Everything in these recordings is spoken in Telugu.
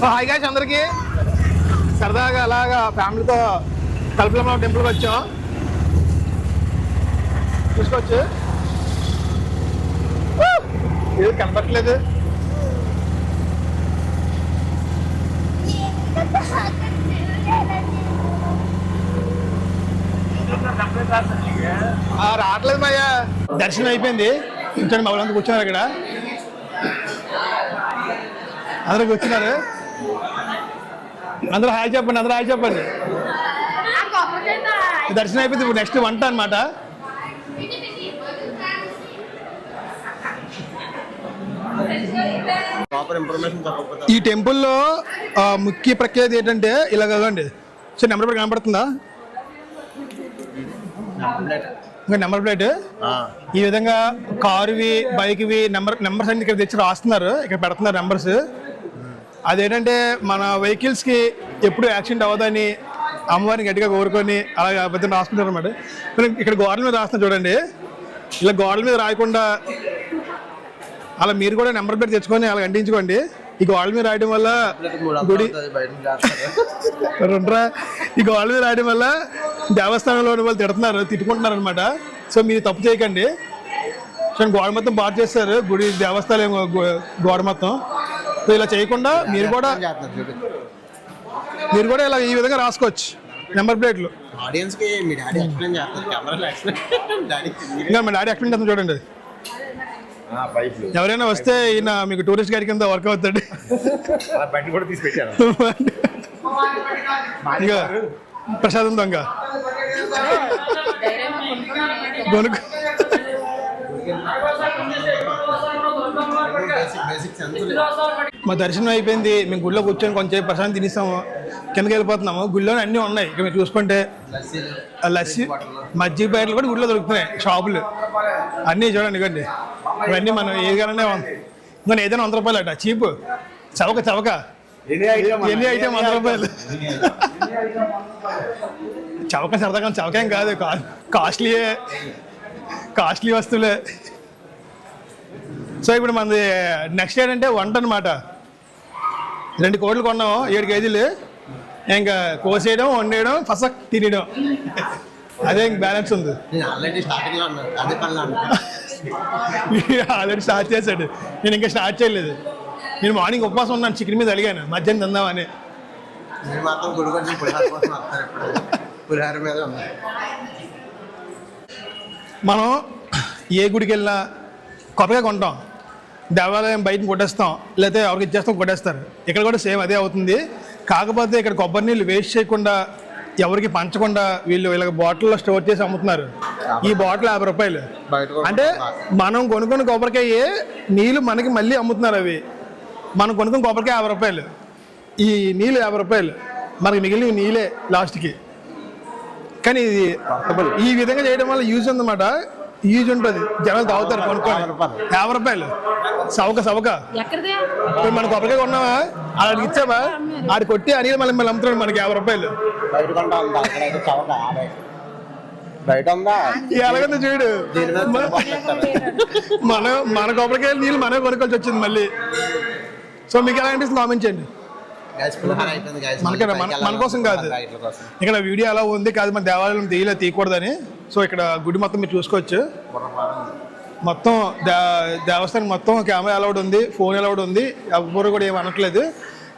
సో హాయ్ గాయ్స్ అందరికి. సరదాగా అలాగా ఫ్యామిలీతో కల్పలమ్మ టెంపుల్కి వచ్చాం. చూసుకోవచ్చు. ఏది కనపట్లేదు రావట్లేదు మయ్యా. దర్శనం అయిపోయింది. కూర్చొని మా వాళ్ళంతా కూర్చున్నారు ఇక్కడ. అందరికి వచ్చినారు అందరూ హాయ్ చెప్పండి అందరూ హాయ్ చెప్పండి. దర్శనం అయిపోయింది ఇప్పుడు నెక్స్ట్ వంట అనమాట ఈ టెంపుల్లో ముఖ్య ప్రఖ్యాతి ఏంటంటే ఇలా కదండి. సో నెంబర్ ప్లేట్ కనపడుతుందా? ఇంకా నెంబర్ ప్లేట్. ఈ విధంగా కారువి బైక్వి నెంబర్ నెంబర్స్ అన్ని ఇక్కడ తెచ్చి రాస్తున్నారు. ఇక్కడ పెడుతున్నారు నెంబర్స్. అదేంటంటే మన వెహికల్స్కి ఎప్పుడు యాక్సిడెంట్ అవ్వదని అమ్మవారిని గట్టిగా కోరుకొని అలా పెద్ద రాసుకుంటారు అనమాట ఇక్కడ గోడల మీద రాస్తున్నారు చూడండి. ఇలా గోడల మీద రాయకుండా అలా మీరు కూడా నెంబర్ ప్లేట్ తెచ్చుకొని అలా అంటించుకోండి. ఈ గోడల మీద రాయడం వల్ల గుడి రెండ్రా. ఈ గోడల మీద రాయడం వల్ల దేవస్థానంలో ఉన్న వాళ్ళు తిడుతున్నారు తిట్టుకుంటున్నారు అనమాట సో మీరు తప్పు చేయకండి. సో గోడ మొత్తం బాగా చేస్తారు. గుడి దేవస్థానం గోడ మొత్తం. సో ఇలా చేయకుండా మీరు కూడా మీరు కూడా ఇలా ఈ విధంగా రాసుకోవచ్చు నెంబర్ ప్లేట్లు. ఆడియన్స్కి మీ డాడీ ఎక్స్ప్లెయిన్ చేస్తారు కెమెరాలో ఎక్స్ప్లెయిన్ డాడీ ఇంకా మా డాడీ ఎక్స్ప్లెయిన్ చేస్తాను చూడండి. ఎవరైనా వస్తే ఈయన మీకు టూరిస్ట్ గైడ్ కింద వర్క్ అవుతాడు. బండి కూడా తీసి పెట్టారు ఇంకా ప్రసాదం దొంగ. సెన్స్ మా దర్శనం అయిపోయింది. మేము గుళ్ళో కూర్చొని కొంచెం ప్రశాంతం తినేసాము. కిందకి వెళ్ళిపోతున్నాము. గుళ్ళోనే అన్నీ ఉన్నాయి. ఇక మీరు చూసుకుంటే. లస్సీ మజ్జిగ ప్యాకెట్లు కూడా గుళ్ళో దొరుకుతున్నాయి. షాపులు. అన్నీ చూడండి ఇవ్వండి ఇవన్నీ మనం ఏదిగానే ఇంకా ఏదైనా వంద రూపాయలు అట. చీప్. చవక చవక. ఎన్ని ఐటమ్ వంద రూపాయలు? చవక సరదాగా చవకేం కాదు. కాస్ట్లీయే. కాస్ట్లీ వస్తువులే. సో ఇప్పుడు మనది నెక్స్ట్ ఏంటంటే వంట అనమాట రెండు కోట్లు కొన్నాము ఏడు కేజీలు. ఇంకా కోసేయడం వండేయడం ఫస్ట్ తినేయడం. అదే ఇంక బ్యాలెన్స్ ఉంది. ఆల్రెడీ స్టార్ట్ చేశాడు. నేను ఇంకా స్టార్ట్ చేయలేదు. నేను మార్నింగ్ ఉపవాసం ఉన్నాను చికెన్ మీద అడిగాను మధ్యాహ్నం తిందామని. మనం ఏ గుడికి వెళ్ళినా కొత్తగా కొంటాం. దేవాలయం బయట కొట్టేస్తాం లేకపోతే ఎవరికి ఇచ్చేస్తాం కొట్టేస్తారు. ఇక్కడ కూడా సేమ్ అదే అవుతుంది. కాకపోతే ఇక్కడ కొబ్బరి నీళ్ళు వేస్ట్ చేయకుండా ఎవరికి పంచకుండా వీళ్ళు వీళ్ళకి బాటిల్లో స్టోర్ చేసి అమ్ముతున్నారు. ఈ బాటిల్ యాభై రూపాయలు. అంటే మనం కొనుక్కున్న కొబ్బరికాయ నీళ్ళు మనకి మళ్ళీ అమ్ముతున్నారు అవి. మనం కొనుక్కున్న కొబ్బరికాయ యాభై రూపాయలు. ఈ నీళ్ళు యాభై రూపాయలు. మనకి మిగిలిన నీళ్ళే లాస్ట్కి కానీ ఇది ఈ విధంగా చేయడం వల్ల యూజ్ ఉందన్నమాట. యూజ్ ఉంటుంది. జనాలు తాగుతారు కొనుక్కొని యాభై రూపాయలు. సవక సవక. ఇప్పుడు మన కొబ్బరికాయ కొన్నావా? ఆడికి ఇచ్చావా? ఆడి కొట్టి అడిగి మళ్ళీ మళ్ళీ అమ్ముతున్నాడు మనకి యాభై రూపాయలు. బయట ఎలాగందో చూడు. మన-. మన మన కొబ్బరికాయలు నీళ్ళు మనమే కొనుక్కోవాల్సి వచ్చింది మళ్ళీ. సో మీకు ఎలా అనిపిస్తుంది కామెంట్ చేయండి. Guys. మనకే మన- కోసం కాదు. అనుకుంటున్నాను రైట్ల కోసం. ఇక్కడ వీడియో ఎలా ఉంది కాదు మన దేవాలయం తీయలే తీయకూడదని. సో ఇక్కడ గుడి మొత్తం మీరు చూసుకోవచ్చు. మొత్తం దే దేవస్థానం మొత్తం కెమెరా అలౌడ్ ఉంది ఫోన్ అలౌడ్ ఉంది. ఎవరు కూడా ఏం అనట్లేదు.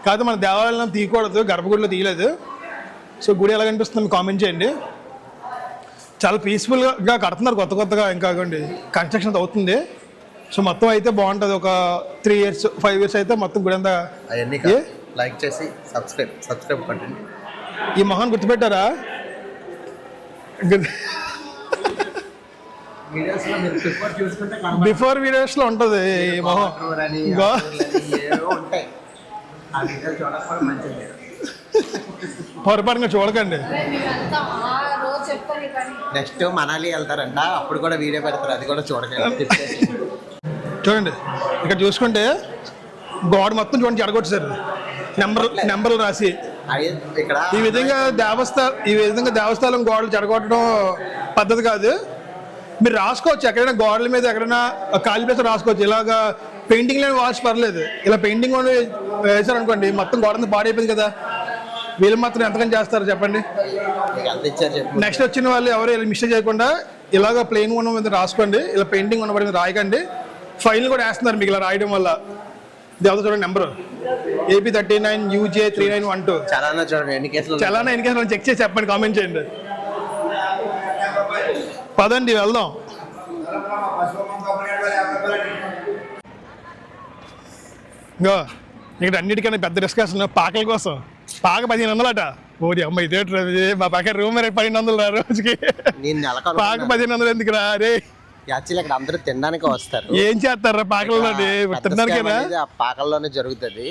కాదు మన దేవాలయం తీయకూడదు గర్భగుడిలో తీయలేదు. సో గుడి ఎలా కనిపిస్తుంది కామెంట్ చేయండి. చాలా పీస్ఫుల్గా కడుతున్నారు కొత్త కొత్తగా ఇంకా కాకండి. కన్స్ట్రక్షన్ అవుతుంది. సో మొత్తం అయితే బాగుంటుంది. ఒక త్రీ ఇయర్స్ ఫైవ్ ఇయర్స్ అయితే మొత్తం గుడి అంతా అవన్నీ? లైక్ చేసి సబ్స్క్రైబ్ సబ్స్క్రైబ్ ఈ మొహన్ గుర్తుపెట్టారా? వీడియోస్లో బిఫోర్ ఉంటుంది పొరపాటుగా చూడకండి. రోజు చెప్తాను కానీ. నెక్స్ట్ మనాలి వెళ్తారంట. అప్పుడు కూడా వీడియో పెడతారు. అది కూడా చూడకండి. చూడండి. ఇక్కడ చూసుకుంటే గోడ మొత్తం చూడండి చెడగొట్టేశారు నెంబర్ నెంబర్లు రాసి. ఈ విధంగా దేవస్థా ఈ విధంగా దేవస్థానం గోడలు చెడగొట్టడం పద్ధతి కాదు. మీరు రాసుకోవచ్చు. ఎక్కడైనా గోడల మీద ఎక్కడైనా ఖాళీ ప్లేస్ రాసుకోవచ్చు. ఇలాగా పెయింటింగ్ లేని వాల్స్ పర్లేదు. ఇలా పెయింటింగ్ కూడా వేసారు అనుకోండి మొత్తం గోడ పాడైపోయింది కదా. వీళ్ళు మాత్రం ఎంతకని చేస్తారు చెప్పండి? నెక్స్ట్ వచ్చిన వాళ్ళు ఎవరు ఇలా మిస్టేక్ చేయకుండా ఇలాగ ప్లెయిన్ ఉన్న మీద రాసుకోండి. ఇలా పెయింటింగ్ ఉన్నబడి మీద రాయకండి. ఫైల్ కూడా వేస్తున్నారు మీకు ఇలా రాయడం వల్ల. ఇది ఎవరు చూడండి number AP thirty nine UJ three nine one two చాలా చూడండి ఎన్ని కేసులు చెక్ చేసి చెప్పండి కామెంట్ చేయండి. పదండి వెళ్దాం. ఇంకో ఇక్కడ అన్నిటికన్నా పెద్ద డిస్కషన్ పాకల కోసం. పాక పదిహేను వందలట. ఓడి అమ్మ ఇదే మా పక్క రూమ్ రేట్ పన్నెండు వందలు రా రోజుకి. పాక పదిహేను వందలు ఎందుకు రా. రే యాక్చువల్లీ అందరూ తినడానికి వస్తారు. ఏం చేస్తారా పాకల్లోని? అనేది ఆ పాకల్లోనే జరుగుతుంది.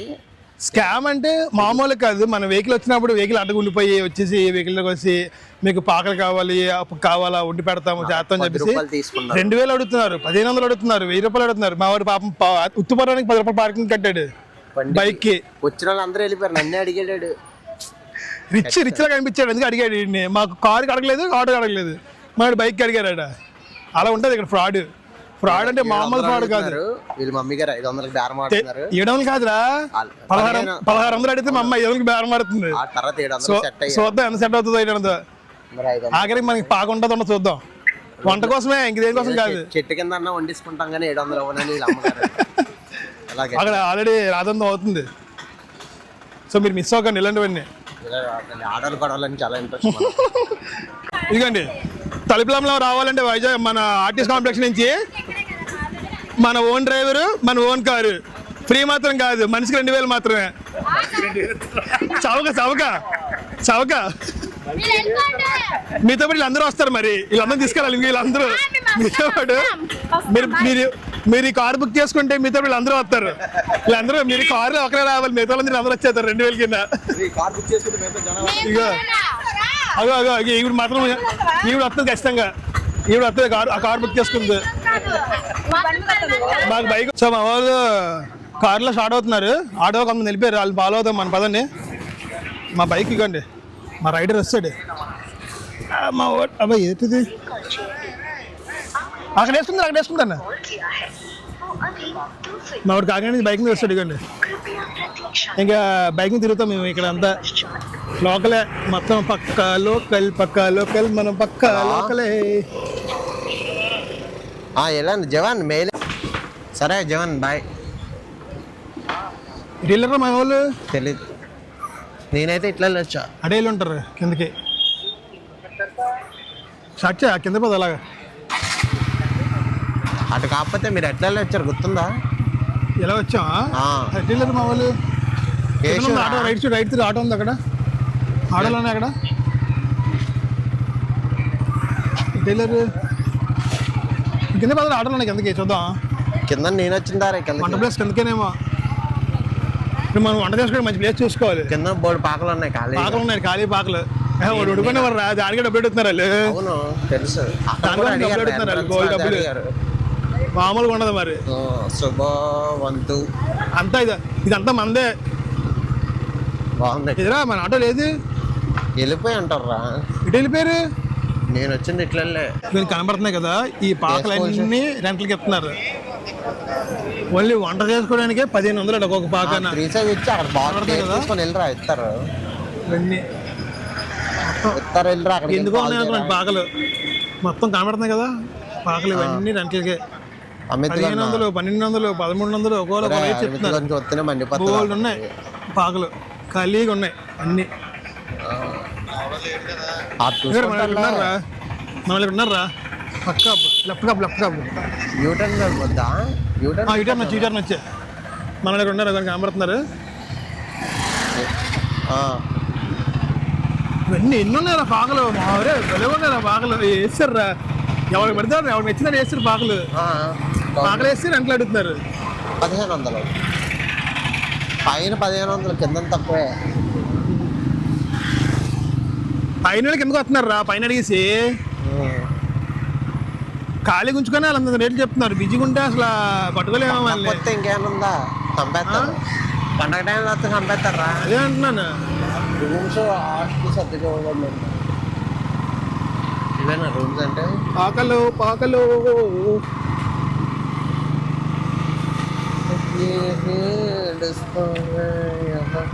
స్కామ్ అంటే మామూలు కాదు. మన వెహికల్ వచ్చినప్పుడు వెహికల్ అడ్డగుండిపోయి వచ్చేసి వెహికల్లోకి వచ్చి మీకు పాకలు కావాలి కావాలా వండి పెడతాము చేస్తాం చెప్పేసి రెండు వేలు అడుగుతున్నారు. పదిహేను వందలు అడుగుతున్నారు. వెయ్యి రూపాయలు అడుగుతున్నారు. మా వాడు పాపం ఉత్తుపడడానికి పది రూపాయలు పార్కింగ్ కట్టాడు. బైక్కి వచ్చిన వాళ్ళు అందరూ వెళ్ళిపోయారు. నన్నే అడిగాడు రిచ్ రిచ్ లా కనిపించాడు. ఎందుకు అడిగాడు. మాకు కారుకి అడగలేదు ఆటోకి అడగలేదు మా బైక్ అడిగాడు అలా ఉంటుంది ఇక్కడ ఫ్రాడ్. ఫ్రాడ్ అంటే మామూలు ఫ్రాడ్ కాదు. వీళ్ళ మమ్మీ గారు ఐదు వందలకి బేరం ఆడుతున్నారు ఏడు వందలు కాదురా? పదహారు. పదహారు వందలు అడిగితే మా అమ్మ ఐదు వందలకి బేరం ఆడుతుంది ఆ తర్వాత ఏడు సో వందలు సెట్ అయ్యారు. చూద్దాం ఎంత సెట్ అవుతుందో ఏంటో మరి ఐదు వందలు. ఆఖరికి మనకి పాక ఉంటుందో చూద్దాం. వంట కోసమే ఇంక దేనికోసం కాదు. చెట్టు కింద అన్న వండించుకుంటాం కానీ ఏడు వందలు వీళ్ళ అమ్మగారు అలాగే. అక్కడ ఆల్రెడీ రాదంతం అవుతుంది. సో మీరు మిస్ అవ్వకండి ఇలాంటివన్నీ. ఇలా ఆడలు గొడవలని చాలా ఇంట్రెస్ట్ ఇదిగోండి తలుపులంలో రావాలంటే వైజాగ్ మన ఆర్టిస్ట్ కాంప్లెక్స్ నుంచి మన ఓన్ డ్రైవరు మన ఓన్ కారు. ఫ్రీ మాత్రం కాదు మనిషికి రెండు వేలు మాత్రమే. చవక చవక చవక. మీతో పాటు వీళ్ళందరూ వస్తారు మరి. వీళ్ళందరూ తీసుకెళ్ళాలి వీళ్ళందరూ. మీతో పాటు మీరు మీరు మీరు ఈ కార్ బుక్ చేసుకుంటే మీతో వీళ్ళందరూ వస్తారు. వీళ్ళందరూ మీరు కారు ఒకరే రావాలి మిగతా వాళ్ళందరూ అందరూ వచ్చేస్తారు రెండు వేల కింద. ఇగో. అగో అగో ఈవిడ మాత్రం ఈవిడ వస్తుంది ఖచ్చితంగా. ఈవిడ వస్తుంది కారు ఆ కార్ బుక్ చేసుకుంది. మాకు బైక్ సో మా వాళ్ళు కారులో స్టార్ట్ అవుతున్నారు. ఆటో కొంతమంది వెళ్ళిపోయారు వాళ్ళు ఫాలో అవుతాం మన పదండి. మా బైక్ ఇవ్వండి మా రైడర్ వస్తాడు. మా అబ్బాయి ఏంటిది? అక్కడ వేసుకుంటాను అక్కడ వేసుకుంటాను మా వాడు కాకినాడ నుంచి బైక్ మీద వస్తాడు ఇవ్వండి ఇంకా బైక్ తిరుగుతాం మేము ఇక్కడ అంతా. లోకలే. మొత్తం పక్క లోకల్ పక్క లోకల్ మనం పక్క లోకలే. ఆ, వెళ్ళండి. జవాన్ మేలే సరే జవాన్ బాయ్. డీలర్ మా వాళ్ళు? తెలీదు. నేనైతే ఇట్లా వచ్చా అడేళ్ళు ఉంటారు కిందకి. చేయ కింద పోదు అలాగా. అటు కాకపోతే మీరు ఎట్లా వచ్చారు గుర్తుందా? ఎలా వచ్చాం ఆ. డీలర్ మా వాళ్ళు? Auto right side right side auto ఉంది అక్కడ. ఆటోలోనే అక్కడ. డీలర్ కింద పదలు ఆటోలో ఉన్నాయి కిందకి చూద్దాం. కింద నేను వచ్చిందా కింద వంట ప్లేస్ కిందకేనేమో. ఇప్పుడు మనం వంట చేసుకోవడం మంచి ప్లేస్ చూసుకోవాలి. కింద బోర్డు పాకలు ఉన్నాయి ఖాళీ. పాకలు ఉన్నాయి ఖాళీ పాకలు. వాడు రా దానికి డబ్బులు వాళ్ళు. తెలుసు. అడుగుతున్నారు, entrance గోల్డ్ డబ్బులు. మామూలుగా ఉండదు మరి. శుభవంతు అంతా ఇది ఇదంతా మందే. బాగుంది. ఎదురా మన ఆటో లేదు వెళ్ళిపోయి అంటారా ఇటు వెళ్ళిపోయారు? నేను వచ్చింది ఇట్లనే. వీళ్ళు కనబడుతున్నాయి కదా ఈ పాకలన్నీ రెంట్లకి ఇస్తున్నారు. ఓన్లీ వంట చేసుకోవడానికే పదిహేను వందలు అట ఒక్కొక్క పాకన త్రీ సైజ్ ఇచ్చి అక్కడ బాగా కనబడతాయి కదా? తీసుకొని వెళ్ళరా ఇస్తారు. ఇవన్నీ. ఇస్తారు వెళ్ళరా అక్కడ ఎందుకో ఉన్నాయి అనుకున్నాను పాకలు? మొత్తం కనబడుతున్నాయి కదా పాకలు ఇవన్నీ రెంట్లకే. పదిహేను వందలు పన్నెండు వందలు పదమూడు వందలు ఒక్కోళ్ళు ఒక రేట్ చెప్తున్నారు ఉన్నాయి పాకలు. ఖాళీగా ఉన్నాయి అన్ని. మన ఇక్కడ ఉన్నారా? పక్క లెఫ్ట్ కప్ లెఫ్ట్ కప్ యూటర్న్ వద్దా? యూటర్న్ ఇటర్ నచ్చి ఇటర్ నచ్చే మన దగ్గర ఉన్నారు? కానీ కనబడుతున్నారు? ఇవన్నీ ఎన్ని ఉన్నారా పాకలు మావరే భలే ఉన్నారా పాకలు వేస్తారా ఎవరికి పెడతారు ఎవరికి నచ్చిందని వేస్తారు పాకలు పాకలు వేస్తే రెంట్లు అడుగుతున్నారు. పదిహేను వందలు. పైన పదిహేను వందలు కింద తక్కువే. పైన ఎందుకు వస్తున్నారు రా పైన అడిగేసి. ఖాళీ ఉంచుకొని వాళ్ళంత రేట్లు చెప్తున్నారు. బిజీగా ఉంటే అసలు పట్టుకోలేమో కొత్త ఇంకేముందా? చంపేస్తారు. పండగ టైంలో వస్తే చంపేస్తారా అదే అంటున్నాను. రూమ్స్ హాస్టల్ సర్దుకోవడం ఇవేనా రూమ్స్ అంటే? పాకలు పాకలు.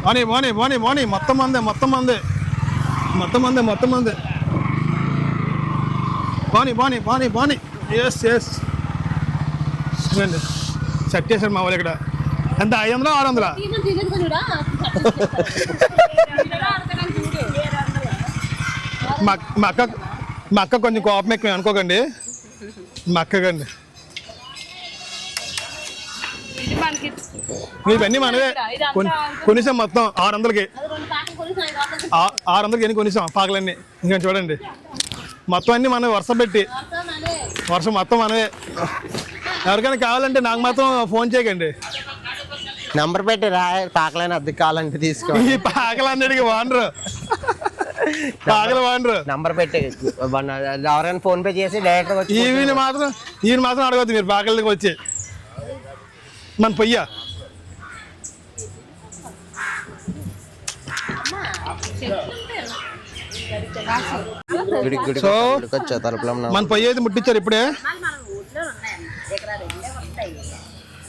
పోనీ పోనీ పోనీ పోనీ. మొత్తం మందే మొత్తం మందే. మొత్తం మందే మొత్తం మందే. పోనీ పోనీ పోనీ పోనీ ఎస్ ఎస్ చూడండి సెట్ చేశారు మా వాళ్ళు ఇక్కడ. ఎంత? ఐదు వందల ఆరు వందల? మా అక్క మా అక్క కొంచెం కోపం ఎక్కువ అనుకోకండి. మా అక్కకండి ఇవన్నీ మనవే. కొనిసాం మొత్తం ఆరు వందలకి. ఆరు వందలకి ఎన్ని కొనిసాం? పాకలన్నీ. ఇంకా చూడండి. మొత్తం అన్ని మనం వరుస పెట్టి. వర్షం మొత్తం మనమే. ఎవరికైనా కావాలంటే నాకు మాత్రం ఫోన్ చేయకండి. నంబర్ పెట్టి రా పాకలైన అద్దె కావాలంటే తీసుకో ఈ పాకలన్నిటికీ వాడరు. పాకలు వాడరు. నంబర్ పెట్టి మన ఎవరైనా ఫోన్ పే చేసి డైరెక్ట్ వచ్చి ఈవిని మాత్రం ఈయన మాత్రం అడగద్దు మీరు పాకలకి వచ్చి. మన పొయ్య. సో. మన పొయ్యి అయితే ముట్టించారు ఇప్పుడే?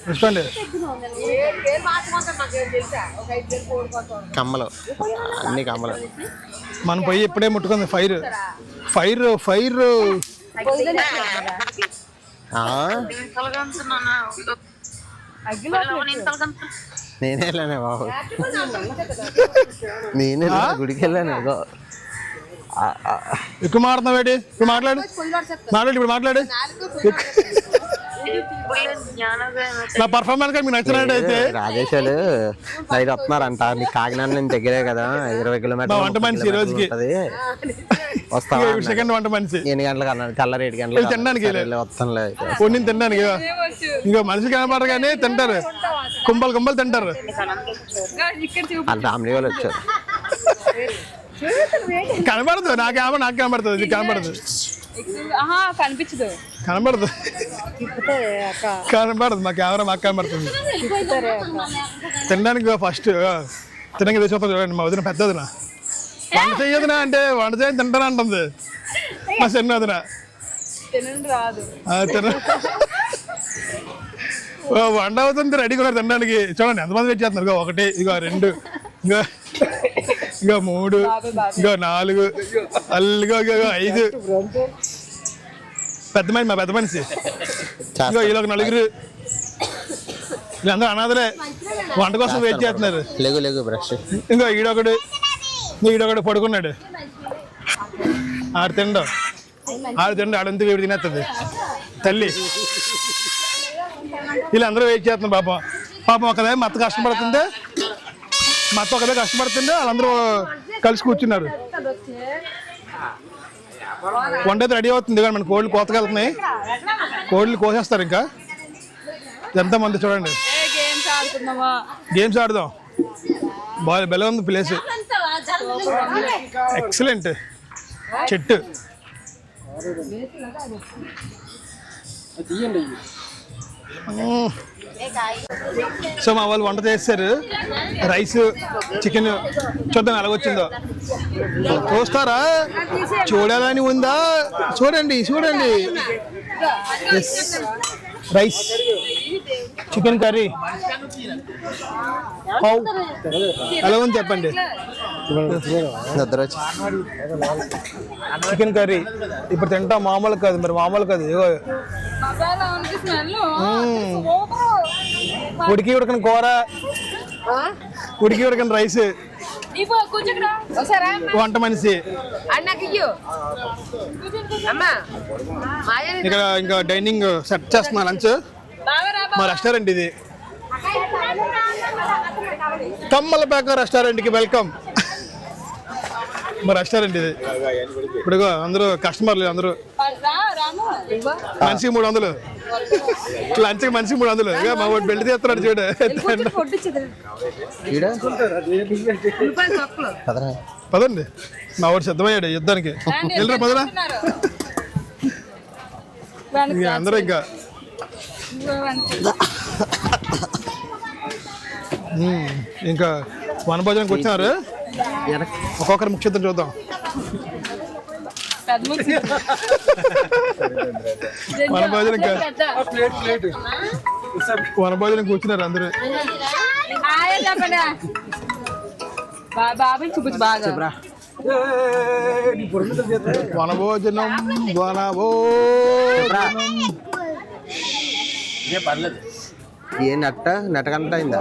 చూసుకోండి కమ్మలు. అన్ని కమ్మలు. మన పొయ్యి ఇప్పుడే ముట్టుకుంది ఫైర్. Fire fire. ఆ? నేనే వెళ్ళానే బాబు. నేనే గుడికి వెళ్ళాను ఎక్కువ మాట్లాడుతున్నావు ఏంటి? ఇప్పుడు మాట్లాడు. మాట్లాడు. ఇప్పుడు మాట్లాడు. నా పర్ఫార్మెన్స్ కానీ మీకు నచ్చినట్టు అయితే. రాజేష్ వాళ్ళు నైట్ వస్తున్నారంట. నీకు కాకినాడ నుంచి దగ్గరే కదా. ఇరవై మా కిలోమీటర్లు వంట మనిషి ఈ రోజుకి. అన్నాడు. సెకండ్ వంట మనిషి. ఎన్ని గంటలకు అన్నాడు? తెల్ల ఏడు గంటలకు తినడానికి వస్తానులే. అయితే. కొన్ని తినడానికి ఇగో. ఇగో మనిషి కనపడరు కానీ తింటారు. కుంభలు కుంభలు తింటారు. ఫ్యామిలీ వాళ్ళు వచ్చారు. కనపడదు నాకు ఏమో నాకు కనపడుతుంది ఇది కనపడదు ఆహా కనిపించదు. కనపడదు కనపడదు మా కెమెరా మాకు కనపడుతుంది తినడానికి ఫస్ట్ తినడానికి తెచ్చి చూడండి మా వదిన పెద్ద వదిన. వంట చేయదునా అంటే వంట చేయని తింటాను అంటుంది. మా చిన్న వదిన. వంట అవుతుంది రెడీగా ఉన్నారు తినడానికి. చూడండి ఎంతమంది వెయిట్ చేస్తున్నారు? ఒకటి ఇగో రెండు ఇగో ఇగో మూడు ఇగో నాలుగు అల్లుగో ఇగో ఇగో ఐదు పెద్ద మనిషి మా పెద్ద మనిషి ఇగో వీళ్ళు ఒక నలుగురు వీళ్ళందరూ అనాథలే వంట కోసం వెయిట్ చేస్తున్నారు లేగు లేగు బ్రష్ ఇంకో ఈడొకడు ఇంకో ఈడొకడు పడుకున్నాడు ఆడు తిండం ఆడు తిండు ఆడంతా వీడు తినేస్తుంది తల్లి వీళ్ళందరూ వెయిట్ చేస్తున్నారు పాపం పాపం ఒకదే మత్త కష్టపడుతుంది మత్త ఒకదే కష్టపడుతుంది వాళ్ళందరూ కలిసి కూర్చున్నారు. అయితే రెడీ అవుతుంది కానీ మన కోళ్ళు కోతకెళ్తున్నాయి కోళ్ళు కోసేస్తారు ఇంకా. ఎంత మంది చూడండి. గేమ్స్ ఆడదాం. బాగా బెల ఉంది ప్లేస్. ఎక్సలెంట్ చెట్టు. మ్మ్. సో మా వాళ్ళు వంట చేస్తారు. రైస్ చికెన్ చూద్దాం ఎలాగొచ్చిందో చూస్తారా? చూడాలని ఉందా? చూడండి చూడండి. Yes rice chicken curry. ఎలా ఉంది చెప్పండి? Chicken curry. ఇప్పుడు తింటాం మామూలు కాదు మరి మామూలు కాదు. మ్మ్. ఉడికి ఉడకని కూర. ఉడికి ఉడకని రైస్. వంట మనిషి. ఇక్కడ ఇంకా డైనింగ్ సెట్ చేస్తున్నా లంచ్. మా రెస్టారెంట్ ఇది. కమ్మలపేక రెస్టారెంట్కి వెల్కమ్. మా రెస్టారెంట్ ఇది. ఇప్పుడు అందరూ కస్టమర్లు అందరూ. మనిషికి మూడు వందలు. లంచ్కి మనిషికి మూడు వందలు. ఇక మా వాడు బెల్ట్ తీస్తున్నాడు చూడు. పదండి. మా వాడు సిద్ధమయ్యాడు యుద్ధానికి. వెళ్ళరా పదరా? ఇక అందరూ ఇంకా. ఇంకా వనభోజనానికి వచ్చినారు. వెనక్కి ఒక్కొక్కరి ముఖ్యత్వం చూద్దాం. వనభోజనం. వనభోజనం కూర్చున్నారు అందరూ. బాబాయ్ చూపించు బాగా. వనభోజనం వనభోజనం ఏ నట్ట? నట్టకంట అయిందా?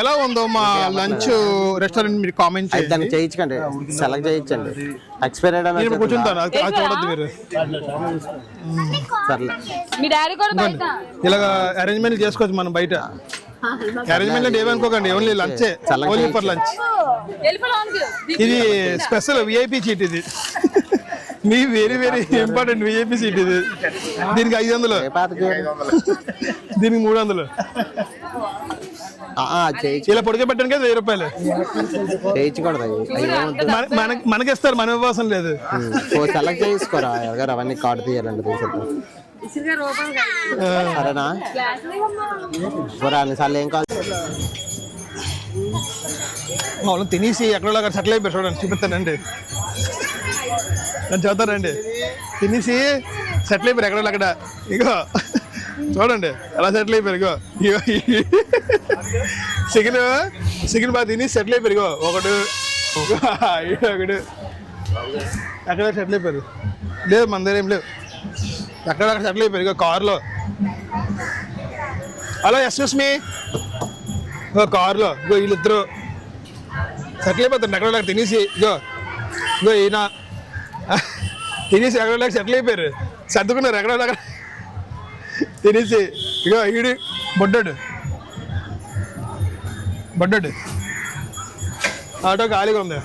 ఎలా ఉందో మా లంచ్ రెస్టారెంట్ మీరు కామెంట్ చేయండి. చేయించండి సెలెక్ట్ చేయించండి. ఎక్స్పైర్ నేను కూర్చుంటాను అది అది చూడొద్దు మీరు. సర్లే. మీ డాడీ కూడా బయట. ఇలాగ అరేంజ్మెంట్ చేసుకోవచ్చు మనం బయట. అరేంజ్మెంట్ ఏమనుకోకండి ఓన్లీ లంచే. చల్లగా ఓన్లీ ఫర్ లంచ్. ఇది స్పెషల్ విఐపి సీట్ ఇది. మీ very very important VIP seat ఇది. దీనికి ఐదు వందలు. దీనికి మూడు వందలు. ఇలా పొడిగే పెట్టడానికి వెయ్యి రూపాయలు. చేయించకూడదు. అవి. అవి ఏమొద్దు. మన- మన- మనకిస్తారు మన ఇవ్వాల్సిన లేదు. సెలెక్ట్ చేసుకోరా ఎవరు అవన్నీ కార్డు తీయాలండి తీసుకుంటాం కాదు. సరేనా? అన్నిసార్లు ఏం కాదు మామూలు తినేసి ఎక్కడో అక్కడ సెటిల్ అయిపోయి చూడండి చూపిస్తానండి. నేను చదువుతానండి తినేసి సెటిల్ అయిపోయారు ఎక్కడ అక్కడ. ఇగో చూడండి ఎలా సెటిల్ అయిపోయారు ఇగో. ఇగో చికెన్ చికెన్ బాగా తిని సెటిల్ అయిపోయారు ఇగో. ఒకడు ఒకడు. ఎక్కడ సెటిల్ అయిపోయారు? లేదు మన దగ్గర ఏం లేవు. ఎక్కడక్కడ సెటిల్ అయిపోయారు ఇగో కార్లో. హలో ఎస్ఎస్ మీ? కారులో. ఇగో వీళ్ళిద్దరు. సెటిల్ అయిపోతుంది ఎక్కడ తినేసి ఇగో. ఇగో ఈయన. తినేసి ఎక్కడ లేక సెటిల్ అయిపోయారు. సర్దుకున్నారు ఎక్కడ లేక. తినేసి ఇగో ఈడు బొడ్డాడు. బొడ్డాడు. ఆటో ఖాళీగా ఉంది.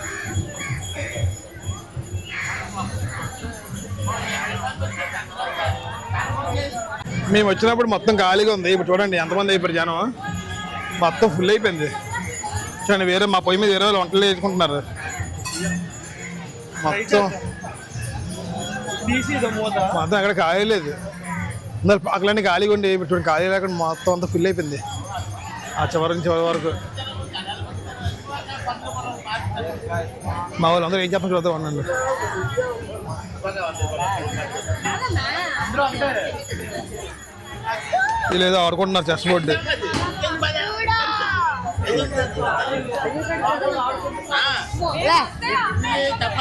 మేము వచ్చినప్పుడు మొత్తం ఖాళీగా ఉంది. ఇప్పుడు చూడండి ఎంతమంది అయిపోయారు జనం. మొత్తం ఫుల్ అయిపోయింది. చూడండి వేరే మా పొయ్యి మీద వేరే వాళ్ళు వంటలు వేసుకుంటున్నారు మొత్తం మొత్తం అక్కడ ఖాళీ లేదు. అందరు పక్కలన్నీ ఖాళీగా ఉండి చూడండి ఖాళీ లేకుండా మొత్తం అంతా ఫుల్ అయిపోయింది. ఆ చివరి నుంచి చివరి వరకు. మా వాళ్ళు అందరూ ఏం చెప్పని చూద్దాం అన్నాను. వీళ్ళు ఆడుకుంటున్నారు చెస్ బోర్డు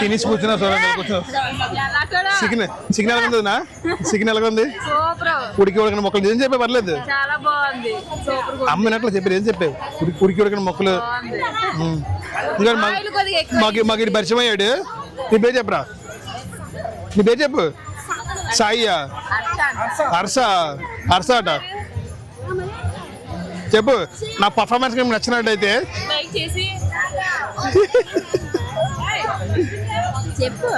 తినేసి కూర్చున్నారు చూడండి చికెన్ ఎలా ఉందినా ఎలా ఉంది ఉడికి ఉడకని మొక్కలు ఏం చెప్పే పర్లేదు. అమ్మినట్లు చెప్పారు ఏం చెప్పావు? ఉడికి ఉడికి ఉడకని మొక్కలు. ఇంకా మాకు మాకు ఇటు పరిచయం అయ్యాడు. నీ పేరు చెప్పరా? నీ పేరు చెప్పు. సాయియా? హర్ష. హర్ష అట. చెప్పు. నా పర్ఫార్మెన్స్ నచ్చినట్టయితే చెప్పు.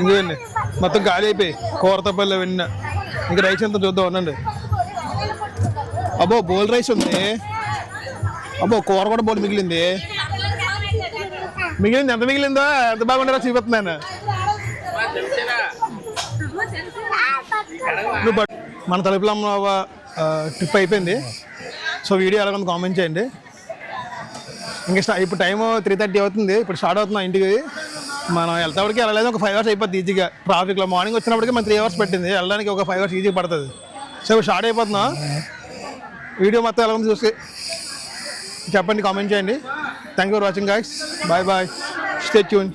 ఇంకోండి మొత్తం ఖాళీ అయిపోయి. కూరతో పళ్ళు అవన్నీ ఇంకా రైస్ ఎంత చూద్దాం ఉండండి అబ్బో బోల్ రైస్ ఉంది. అబ్బో కూర కూడా బోల్ మిగిలింది. మిగిలింది? ఎంత మిగిలిందో? ఎంత బాగుండారో చూపిస్తున్నాను. నువ్వు మన తలుపులో ట్రిప్ అయిపోయింది. సో వీడియో ఎలా ఉంది కామెంట్ చేయండి. ఇంకా స్టా ఇప్పుడు టైం త్రీ థర్టీ అవుతుంది. ఇప్పుడు స్టార్ట్ అవుతున్నా ఇంటికి. మనం వెళ్తాడికి వెళ్ళలేదు. ఒక ఫైవ్ అవర్స్ అయిపోతుంది ఈజీగా ట్రాఫిక్లో మార్నింగ్ వచ్చినప్పటికి మనం త్రీ అవర్స్ పట్టింది. వెళ్ళడానికి ఒక ఫైవ్ అవర్స్ ఈజీగా పడుతుంది. సో ఇప్పుడు స్టార్ట్ అయిపోతున్నా. వీడియో మొత్తం ఎలా ఉంది చూసి చెప్పండి కామెంట్ చేయండి. Thank you for watching guys bye bye stay tune